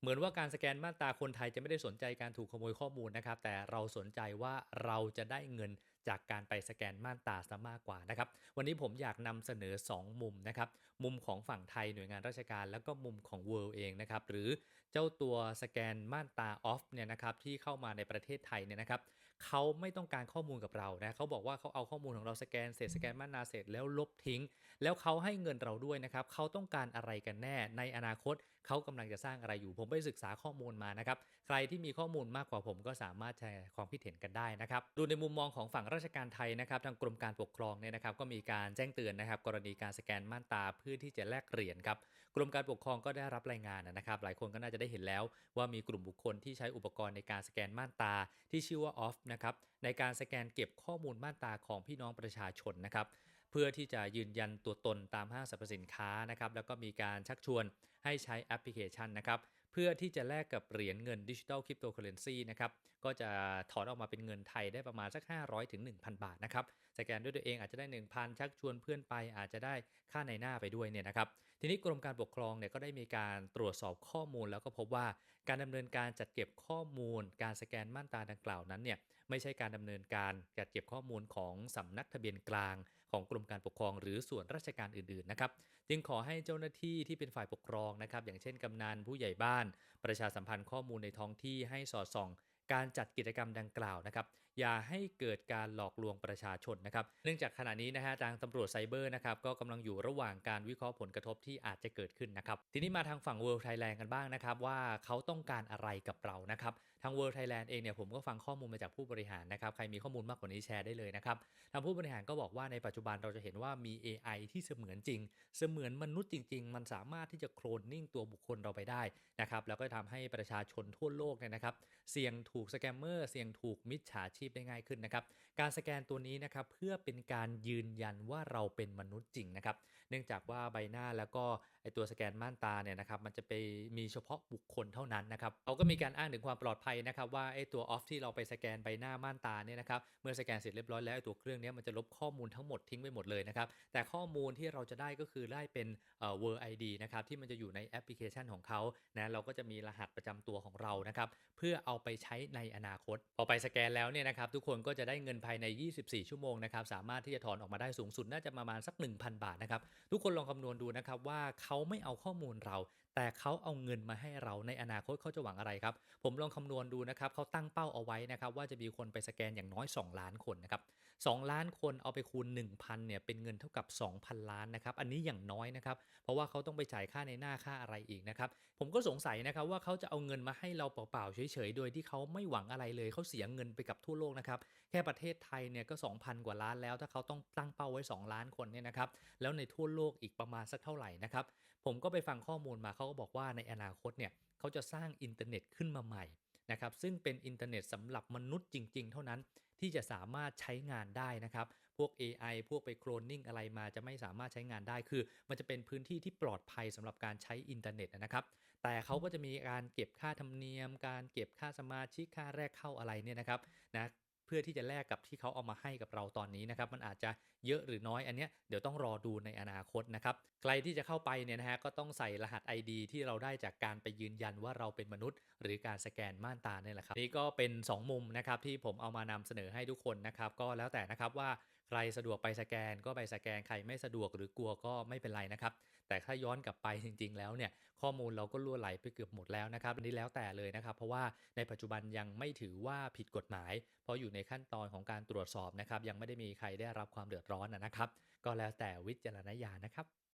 เหมือนว่าการสแกนม่านตาคนไทยจะไม่ได้สนใจการถูกขโมยข้อมูลนะครับ แต่เราสนใจว่าเราจะได้เงินจากการไปสแกนม่านตาซะมากกว่านะครับ วันนี้ผมอยากนำเสนอ 2 มุมนะครับ มุมของฝั่งไทยหน่วยงานราชการ แล้วก็มุมของ World เองนะครับ หรือเจ้าตัวสแกนม่านตาออฟเนี่ยนะครับที่เข้ามาในประเทศไทยเนี่ยนะครับ เขาไม่ต้องการข้อมูลกับเรานะเขาบอกว่าเขาเอาข้อมูลของเราสแกนเสร็จสแกนม่านตาเสร็จแล้วลบทิ้ง แล้วเขาให้เงินเราด้วยนะครับเขาต้องการอะไรกันแน่ ในอนาคตเขากำลังจะสร้างอะไรอยู่ ผมไปศึกษาข้อมูลมานะครับใครที่มีข้อมูลมากกว่าผมก็สามารถแชร์ความคิดเห็นกันได้นะครับดูในมุมมองของฝั่งราชการไทยนะครับทางกรมการปกครองเนี่ยนะครับก็มีการแจ้งเตือนนะครับ กรณีการสแกนม่านตาเพื่อที่จะแลกเหรียญครับกรมการปกครองก็ได้รับรายงานนะครับ หลายคนก็น่าจะได้เห็นแล้วว่ามีกลุ่มบุคคลที่ใช้อุปกรณ์ในการสแกนม่านตาที่ชื่อว่าออฟนะครับในการสแกนเก็บข้อมูลมานตาของพี่น้องประชาชนนะครับเพื่อที่จะยืนยันตัวตนตามห้างสรรพสินค้านะครับแล้วก็มีการชักชวนให้ใช้แอปพลิเคชันนะครับเพื่อที่จะแลกกับเหรียญเงินดิจิทัลคริปโตเคอเรนซีนะครับก็จะถอนออกมาเป็นเงินไทยได้ประมาณสัก 500ถึง1,000 บาทนะครับสแกนด้วยตัวเองอาจจะได้ 1,000 ชักชวนเพื่อนไปอาจจะได้ค่าในหน้าไปด้วยเนี่ยนะครับทีนี้กรมการปกครองเนี่ยก็ได้มีการตรวจสอบข้อมูลแล้วก็พบว่า การดำเนินการจัดเก็บข้อมูล การสแกนม่านตาดังกล่าวนั้นเนี่ยไม่ใช่การดำเนินการจัดเก็บข้อมูลของสำนักทะเบียนกลาง ของกรมการปกครองหรือส่วนราชการอื่นๆนะครับจึงขอให้เจ้าหน้าที่ที่เป็นฝ่ายปกครองนะครับอย่างเช่นกำนันผู้ใหญ่บ้าน ประชาสัมพันธ์ข้อมูลในท้องที่ให้สอดส่อง การจัดกิจกรรมดังกล่าวนะครับอย่าให้เกิดการหลอกลวงประชาชนนะครับเนื่องจากขณะนี้นะฮะทางตำรวจไซเบอร์นะครับก็กำลังอยู่ระหว่างการวิเคราะห์ผลกระทบที่อาจจะเกิดขึ้นนะครับทีนี้มาทางฝั่ง World Thailand กันบ้างนะครับว่าเขาต้องการอะไรกับเรานะครับทาง World Thailand เองเนี่ยผมก็ฟังข้อมูลมาจากผู้บริหารนะครับใครมีข้อมูลมากกว่านี้แชร์ได้เลยนะครับทางผู้บริหารก็บอกว่าในปัจจุบันเราจะเห็นว่ามี AI ที่เสมือนจริง เสมือนมนุษย์จริง ๆ มันสามารถที่จะโคลนนิ่งตัวบุคคลเราไปได้นะครับแล้วก็ทำให้ประชาชนทั่วโลกเนี่ยนะครับเสี่ยงถูกสแกมเมอร์เสี่ยงถูกมิจฉาชีพได้ง่ายขึ้นนะครับ การสแกนตัวนี้นะครับเพื่อเป็นการยืนยันว่าเราเป็นมนุษย์จริงนะครับ เนื่องจากว่าใบหน้าแล้วก็ไอตัวสแกนม่านตาเนี่ยนะครับมันจะไปมีเฉพาะบุคคลเท่านั้นนะครับเขาก็มีการอ้างถึงความปลอดภัยนะครับว่าไอตัวออฟที่เราไปสแกนใบหน้าม่านตาเนี่ยนะครับเมื่อสแกนเสร็จเรียบร้อยแล้วไอตัวเครื่องนี้มันจะลบข้อมูลทั้งหมดทิ้งไปหมดเลยนะครับแต่ข้อมูลที่เราจะได้ก็คือได้เป็นเอ่อ World ID นะครับที่มันจะอยู่ในแอปพลิเคชันของเขานะเราก็จะมีรหัสประจำตัวของเรานะครับเพื่อเอาไปใช้ในอนาคต พอไปสแกนแล้วเนี่ยนะครับทุกคนก็จะได้เงินภายใน 24 ชั่วโมงนะครับสามารถที่จะถอนออกมาได้สูงสุดน่าจะประมาณสัก 1,000 บาทนะครับทุกคนลองคำนวณดูนะครับว่าเขาไม่เอาข้อมูลเราแต่เขาเอาเงินมาให้เราในอนาคตเขาจะหวังอะไรครับ ผมลองคำนวณดูนะครับเขาตั้งเป้าเอาไว้นะครับว่าจะมีคนไปสแกนอย่างน้อย 2 ล้านคนนะครับ2ล้านคนเอาไปคูณ 1,000เนี่ยเป็นเงินเท่ากับ 2,000 ล้านนะครับอันนี้อย่างน้อยนะครับเพราะว่าเขาต้องไปจ่ายค่าในหน้าค่าอะไรอีกนะครับผมก็สงสัยนะครับว่าเขาจะเอาเงินมาให้เราเปล่าๆเฉยๆ โดยที่เขาไม่หวังอะไรเลยเขาเสียเงินไปกับทั่วโลกนะครับแค่ประเทศไทยเนี่ยก็ 2,000 กว่าล้านแล้ว ถ้าเขาต้องตั้งเป้าไว้ 2 ล้านคนเนี่ยนะครับแล้วในทั่วโลกอีกประมาณสักเท่าไหร่นะครับผมก็ไปฟังข้อมูลมาเขาก็บอกว่าในอนาคตเนี่ยเขาจะสร้างอินเทอร์เน็ตขึ้นมาใหม่นะครับซึ่งเป็นอินเทอร์เน็ตสำหรับมนุษย์จริง ๆ เท่านั้นที่จะสามารถใช้งานได้นะครับ พวก AI พวกไปโคลนนิ่งอะไรมาจะไม่สามารถใช้งานได้ คือมันจะเป็นพื้นที่ที่ปลอดภัยสำหรับการใช้อินเทอร์เน็ตนะครับ แต่เขาก็จะมีการเก็บค่าธรรมเนียม การเก็บค่าสมาชิก ค่าแรกเข้าอะไรเนี่ยนะครับนะ พื่อที่จะแลกกับที่เขาเอามาให้กับเราตอนนี้นะครับมันอาจจะเยอะหรือน้อยอันเนี้ยเดี๋ยวต้องรอดูในอนาคตนะครับใครที่จะเข้าไปเนี่ยนะฮะก็ต้องใส่รหัส ID ที่เราได้จากการไปยืนยันว่าเราเป็นมนุษย์ หรือการสแกนม่านตาเนี่ยแหละครับนี่ก็เป็น 2 มุมนะครับที่ผมเอามานำเสนอให้ทุกคนนะครับก็แล้วแต่นะครับว่า ใครสะดวกไปสแกนก็ไปสแกนใครไม่สะดวกหรือกลัวก็ไม่เป็นไรนะครับ แต่ถ้าย้อนกลับไปจริง ๆ แล้วเนี่ยข้อมูลเราก็ล่วไหลไปเกือบหมดแล้วนะครับอันนี้แล้วแต่เลยนะครับ เพราะว่าในปัจจุบันยังไม่ถือว่าผิดกฎหมาย เพราะอยู่ในขั้นตอนของการตรวจสอบนะครับ ยังไม่ได้มีใครได้รับความเดือดร้อนนะครับ ก็แล้วแต่วิจารณญาณนะครับ